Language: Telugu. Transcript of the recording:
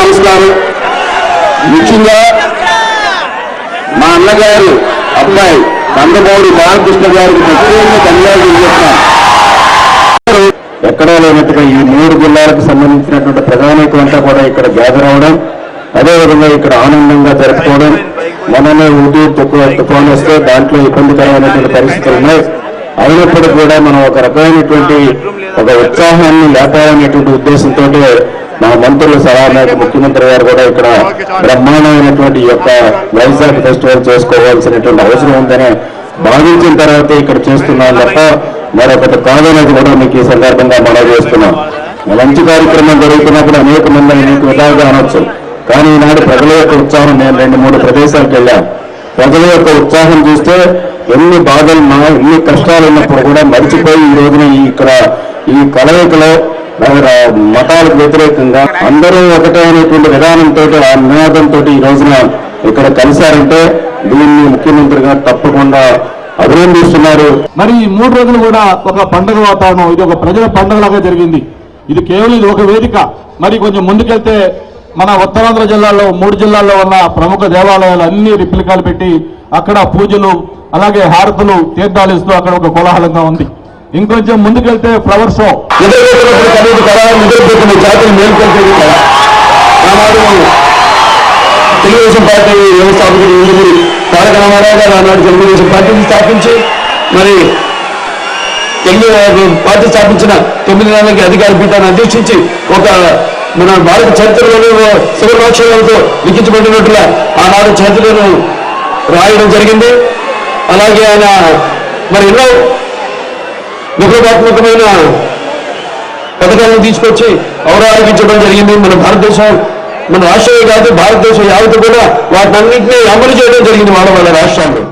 నమస్కారం. ముఖ్యంగా మా అన్నగారు అబ్బాయి కందమూరి బాలకృష్ణ గారికి ప్రత్యేకంగా ధన్యవాదాలు ఎక్కడా లేనట్టుగా ఈ మూడు జిల్లాలకు సంబంధించినటువంటి ప్రధాన కూడా ఇక్కడ గ్యాదర్ అవడం అదేవిధంగా ఇక్కడ ఆనందంగా జరుపుకోవడం మనమే ఉండి తుఫా- తుఫాన్ వస్తే దాంట్లో ఇబ్బందికరమైనటువంటి పరిస్థితులు ఉన్నాయి. అయినప్పటికీ కూడా మనం ఒక రకమైనటువంటి ఒక ఉత్సాహాన్ని లేపాలనేటువంటి ఉద్దేశంతో మా మంత్రులు సలహానాయకు ముఖ్యమంత్రి గారు కూడా ఇక్కడ బ్రహ్మాండమైనటువంటి యొక్క వైజాగ్ ఫెస్టివల్ చేసుకోవాల్సినటువంటి అవసరం ఉందని భావించిన తర్వాత ఇక్కడ చేస్తున్నాం తప్ప మరొకటి కాదనేది కూడా మీకు ఈ సందర్భంగా మనం చేస్తున్నాం. మంచి కార్యక్రమం జరుగుతున్నప్పుడు అనేక మంది అనేక విధాలుగా అనొచ్చు. కానీ ఈనాడు ప్రజల యొక్క ఉత్సాహం నేను రెండు మూడు ప్రదేశాలకు వెళ్ళాను. ప్రజల యొక్క ఉత్సాహం చూస్తే ఎన్ని బాధలు ఉన్నా ఎన్ని కష్టాలు ఉన్నప్పుడు కూడా మర్చిపోయి ఈ రోజున ఇక్కడ ఈ కలయికలో మతాలకు వ్యతిరేకంగా అందరూ ఒకటే అనేటువంటి విధానంతో ఆ నినాదంతో ఈ రోజున ఇక్కడ కలిశారంటే దీన్ని ముఖ్యమంత్రిగా తప్పకుండా అభినందిస్తున్నారు. మరి ఈ మూడు రోజులు కూడా ఒక పండుగ వాతావరణం ఇది ఒక ప్రజల పండుగలాగా జరిగింది. ఇది కేవలం ఇది ఒక వేదిక. మరి కొంచెం ముందుకెళ్తే మన ఉత్తరాంధ్ర జిల్లాలో మూడు జిల్లాల్లో ఉన్న ప్రముఖ దేవాలయాలు అన్ని రిప్లికాలు పెట్టి అక్కడ పూజలు అలాగే హారతులు తీర్థాలు ఇస్తూ అక్కడ ఒక కోలాహలంగా ఉంది. ఇంకొంచెం ముందుకెళ్తే ఫ్లవర్ షో. తెలుగుదేశం పార్టీ వ్యవస్థాపకుడు ఇందుగురి తారక రామారావు గారు ఆనాడు తెలుగుదేశం పార్టీని స్థాపించి మరి తెలుగు పార్టీ స్థాపించిన తొమ్మిది నెలలకి అధికార పీఠాన్ని అధ్యక్షించి ఒక మన భారత చరిత్రలోనే శివరాక్షరాలతో లిఖించబడినట్లుగా ఆనాడు చరిత్రను రాయడం జరిగింది. అలాగే ఆయన మరి ఎన్నో విప్లవాత్మకమైన పథకాలను తీసుకొచ్చి ఔరాగించడం జరిగింది. మన భారతదేశం మన రాష్ట్రమే కాదు భారతదేశం యావత్తు కూడా వాటన్నింటినీ అమలు చేయడం జరిగింది వాళ్ళ వాళ్ళ రాష్ట్రాల్లో